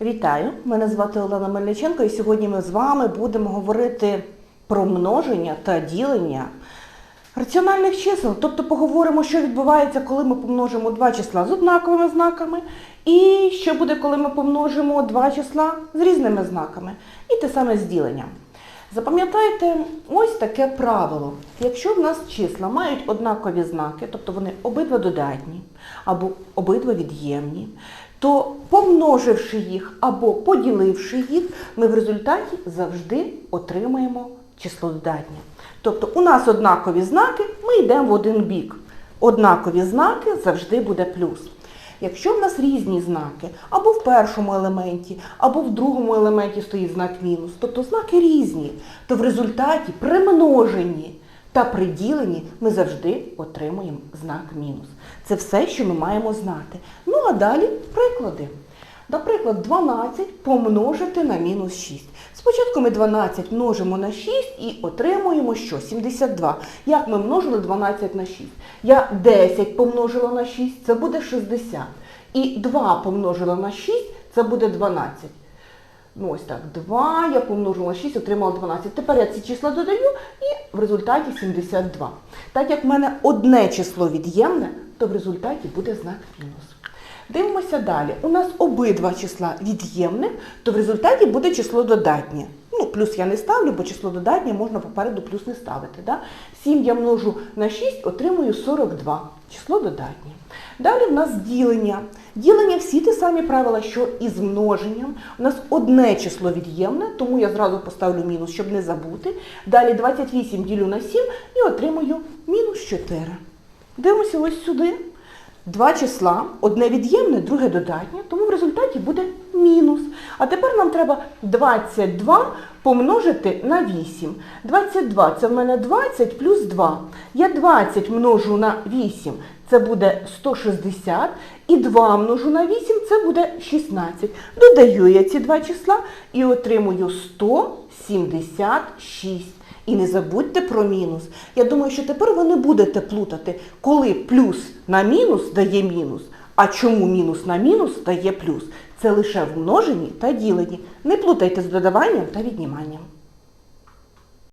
Вітаю! Мене звати Олена Мельниченко і сьогодні ми з вами будемо говорити про множення та ділення раціональних чисел. Тобто поговоримо, що відбувається, коли ми помножимо два числа з однаковими знаками, і що буде, коли ми помножимо два числа з різними знаками. І те саме з діленням. Запам'ятайте ось таке правило. Якщо в нас числа мають однакові знаки, тобто вони обидва додатні або обидва від'ємні, то помноживши їх або поділивши їх, ми в результаті завжди отримаємо число додатнє. Тобто у нас однакові знаки, ми йдемо в один бік. Однакові знаки завжди буде плюс. Якщо в нас різні знаки, або в першому елементі, або в другому елементі стоїть знак мінус, тобто знаки різні, то в результаті при множенні та при діленні ми завжди отримуємо знак мінус. Це все, що ми маємо знати. Ну а далі приклади. Наприклад, 12 помножити на мінус 6. Спочатку ми 12 множимо на 6 і отримуємо що? 72. Як ми множили 12 на 6? Я 10 помножила на 6, це буде 60. І 2 помножила на 6, це буде 12. Ну ось так, 2 я помножила на 6, отримала 12. Тепер я ці числа додаю і в результаті 72. Так як в мене одне число від'ємне, то в результаті буде знак мінус. Дивимося далі. У нас обидва числа від'ємних, то в результаті буде число додатнє. Ну, плюс я не ставлю, бо число додатнє можна попереду плюс не ставити. Да? 7 я множу на 6, отримую 42. Число додатнє. Далі в нас ділення. Ділення всі ті самі правила, що і з множенням. У нас одне число від'ємне, тому я зразу поставлю мінус, щоб не забути. Далі 28 ділю на 7 і отримую мінус 4. Дивимося ось сюди. Два числа, одне від'ємне, друге додатнє, тому в результаті буде мінус. А тепер нам треба 22 помножити на 8. 22 це в мене 20 плюс 2. Я 20 множу на 8, це буде 160. І 2 множу на 8, це буде 16. Додаю я ці два числа і отримую 176. І не забудьте про мінус. Я думаю, що тепер ви не будете плутати, коли плюс на мінус дає мінус, а чому мінус на мінус дає плюс. Це лише в множенні та діленні. Не плутайте з додаванням та відніманням.